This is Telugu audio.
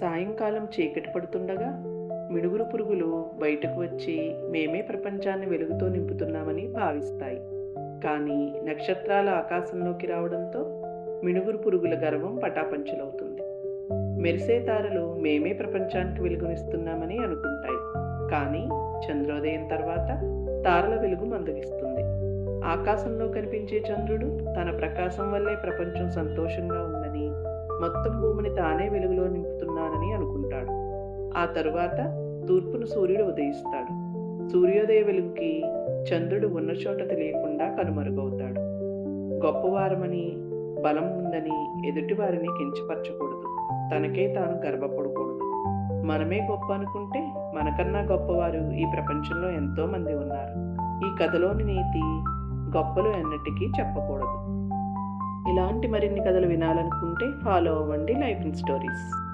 సాయంకాలం చీకటి పడుతుండగా మిడుగురు పురుగులు బయటకు వచ్చి మేమే ప్రపంచాన్ని వెలుగుతో నింపుతున్నామని భావిస్తాయి. కానీ నక్షత్రాల ఆకాశంలోకి రావడంతో మిడుగురు పురుగుల గర్వం పటాపంచలవుతుంది. మెరిసే తారలు మేమే ప్రపంచానికి వెలుగునిస్తున్నామని అనుకుంటాయి. కానీ చంద్రోదయం తర్వాత తారల వెలుగు మందగిస్తుంది ఆకాశంలో కనిపించే చంద్రుడు తన ప్రకాశం వల్లే ప్రపంచం సంతోషంగా ఉందని మొత్తం భూమిని తానే వెలుగులో నింపుతున్నానని అనుకుంటాడు. ఆ తరువాత తూర్పును సూర్యుడు ఉదయిస్తాడు. సూర్యోదయ వెలుగుకి చంద్రుడు ఉన్న చోట తెలియకుండా కనుమరుగవుతాడు. గొప్పవారమని బలం ఉందని ఎదుటివారిని కించపరచకూడదు. తనకే తాను గర్వపడకూడదు. మనమే గొప్ప అనుకుంటే మనకన్నా గొప్పవారు ఈ ప్రపంచంలో ఎంతో మంది ఉన్నారు. ఈ కథలోని నీతి గొప్పలు ఎన్నటికీ చెప్పకూడదు. ఇలాంటి మరిన్ని కథలు వినాలనుకుంటే ఫాలో అవ్వండి లైఫ్ ఇన్ స్టోరీస్.